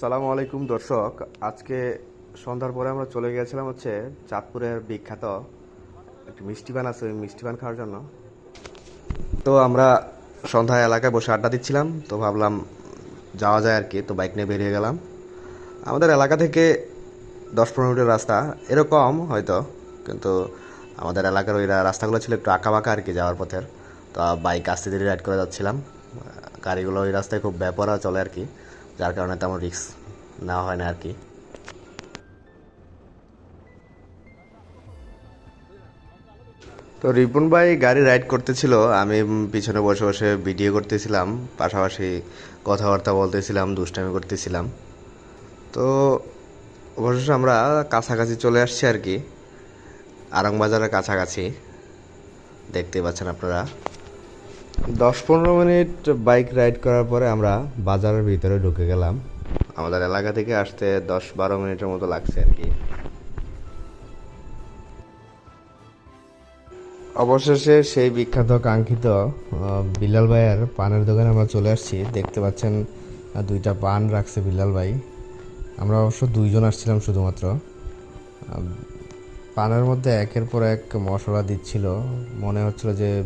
আসসালামু আলাইকুম, দর্শক। আজকে সন্ধ্যার পরে আমরা চলে গিয়েছিলাম হচ্ছে চাঁদপুরের বিখ্যাত একটি মিষ্টি পান আছে, ওই মিষ্টি পান খাওয়ার জন্য। তো আমরা সন্ধ্যায় এলাকায় বসে আড্ডা দিচ্ছিলাম, তো ভাবলাম যাওয়া যায় আর কি, তো বাইক নিয়ে বেরিয়ে গেলাম। আমাদের এলাকা থেকে দশ পনেরো মিনিটের রাস্তা, এরকম হয়তো, কিন্তু আমাদের এলাকার ওই রাস্তাগুলো ছিল একটু আঁকা বাঁকা আর কি যাওয়ার পথের। তো বাইক আস্তে ধীরে রাইড করে যাচ্ছিলাম। গাড়িগুলো ওই রাস্তায় খুব ব্যাপারা চলে আর কি। যার কারণে তেমন রিস্ক নেওয়া হয় না আর কি। তো রিপুন ভাই গাড়ি রাইড করতেছিল, আমি পিছনে বসে বসে ভিডিও করতেছিলাম, পাশাপাশি কথাবার্তা বলতেছিলাম, দুষ্টামি করতেছিলাম। তো অবশেষে আমরা কাছাকাছি চলে আসছি আর কি আরংবাজারের কাছাকাছি। দেখতে পাচ্ছেন আপনারা। দশ পনেরো মিনিট বাইক রাইড করার পরে আমরা বাজারের ভিতরে ঢুকে গেলাম। আমাদের এলাকা থেকে আসতে দশ বারো মিনিটের মতো লাগছে আর কি। অবশেষে সেই বিখ্যাত কাঙ্ক্ষিত আহ, বিল্লাল ভাইয়ের পানের দোকানে আমরা চলে আসছি। দেখতে পাচ্ছেন দুইটা পান রাখছে বিল্লাল ভাই। আমরা অবশ্য দুইজন আসছিলাম শুধুমাত্র। পানের মধ্যে একের পর এক মশলা দিচ্ছিল। মনে হচ্ছিল যে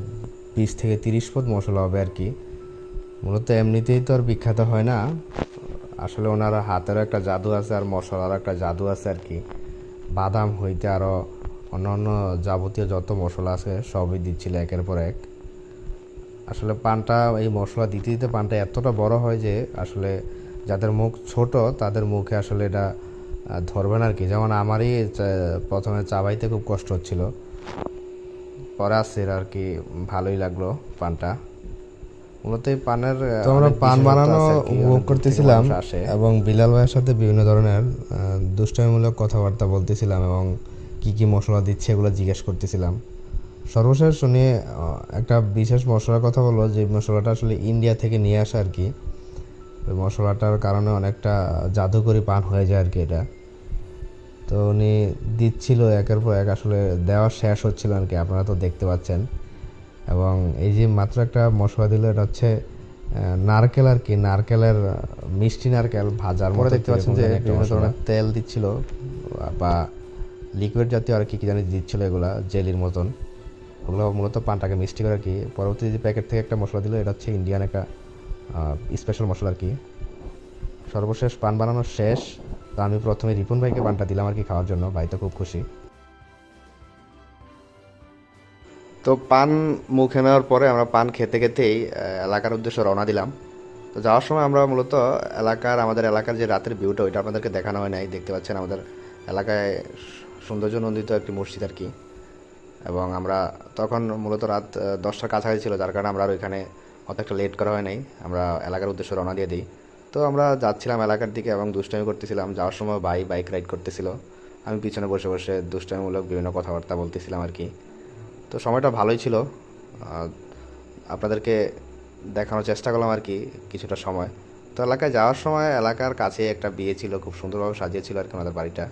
বিশ থেকে তিরিশ পদ মশলা হবে আর কি। মূলত এমনিতেই তো আর বিখ্যাত হয় না। আসলে ওনার হাতেরও একটা জাদু আছে আর মশলারও একটা জাদু আছে আর কি। বাদাম হইতে আরও অন্যান্য যাবতীয় যত মশলা আছে সবই দিচ্ছিল একের পর এক। আসলে পানটা এই মশলা দিতে দিতে পানটা এতটা বড় হয় যে আসলে যাদের মুখ ছোট তাদের মুখে আসলে এটা আহ, ধরবে না আর কি। যেমন আমারই প্রথমে চাবাইতে খুব কষ্ট হচ্ছিল। পরে আসছে আর কি ভালোই লাগল পানটা। মূলত এই পানের তো আমরা পান বানানো উপভোগ করতেছিলাম এবং বিলাল ভাইয়ের সাথে বিভিন্ন ধরনের দুষ্টামিমূলক কথাবার্তা বলতেছিলাম এবং কি কি মশলা দিচ্ছে এগুলো জিজ্ঞেস করতেছিলাম। সর্বশেষ শুনে একটা বিশেষ মশলার কথা বলল যে মশলাটা আসলে ইন্ডিয়া থেকে নিয়ে আসা আর কি। ওই মশলাটার কারণে অনেকটা জাদুকরি পান হয়ে যায় আর কি এটা। তো উনি দিচ্ছিল একের পর এক আসলে দেওয়া শেষ হচ্ছিল আর কি আপনারা তো দেখতে পাচ্ছেন। এবং এই যে মাত্র একটা মশলা দিল এটা হচ্ছে নারকেল আর কি নারকেলের মিষ্টি নারকেল ভাজার পরে মতো দেখতে পাচ্ছেন যে একটা বিভিন্ন মশলা। ধরনের তেল দিচ্ছিল বা লিকুইড জাতীয় আর কি কি জানি দিচ্ছিল এগুলা জেলির মতন। ওগুলো মূলত পানটাকে মিষ্টি করে আর কি। পরবর্তী যে প্যাকেট থেকে একটা মশলা দিল এটা হচ্ছে ইন্ডিয়ান একটা স্পেশাল মশলা আর কি। সর্বশেষ পান বানানো শেষ। তো আমি প্রথমে রিপুন ভাইকে পানটা দিলাম আর কি খাওয়ার জন্য। ভাই তো খুব খুশি। তো পান মুখে নেওয়ার পরে আমরা পান খেতে খেতেই এলাকার উদ্দেশ্যে রওনা দিলাম। তো যাওয়ার সময় আমরা মূলত এলাকার, আমাদের এলাকার যে রাতের ভিউটা, ওইটা আপনাদেরকে দেখানো হয় নাই। দেখতে পাচ্ছেন আমাদের এলাকায় সৌন্দর্য নন্দিত একটি মসজিদ আর কি। এবং আমরা তখন মূলত রাত দশটার কাছাকাছি ছিল, যার কারণে আমরা আর ওইখানে অত একটা লেট করা হয় নাই। আমরা এলাকার উদ্দেশ্যে রওনা দিয়ে দিই। তো আমরা যাচ্ছিলাম এলাকার দিকে এবং দুষ্টামি করতেছিলাম। যাওয়ার সময় ভাই বাইক রাইড করতেছিল। আমি পিছনে বসে বসে দুষ্টামিমূলক বিভিন্ন কথাবার্তা বলতেছিলাম আর কি। তো সময়টা ভালোই ছিল। আপনাদেরকে দেখানোর চেষ্টা করলাম আর কি কিছুটা সময়। তো এলাকায় যাওয়ার সময় এলাকার কাছে একটা বিয়ে ছিল, খুব সুন্দরভাবে সাজিয়েছিল আর কি আমাদের বাড়িটা।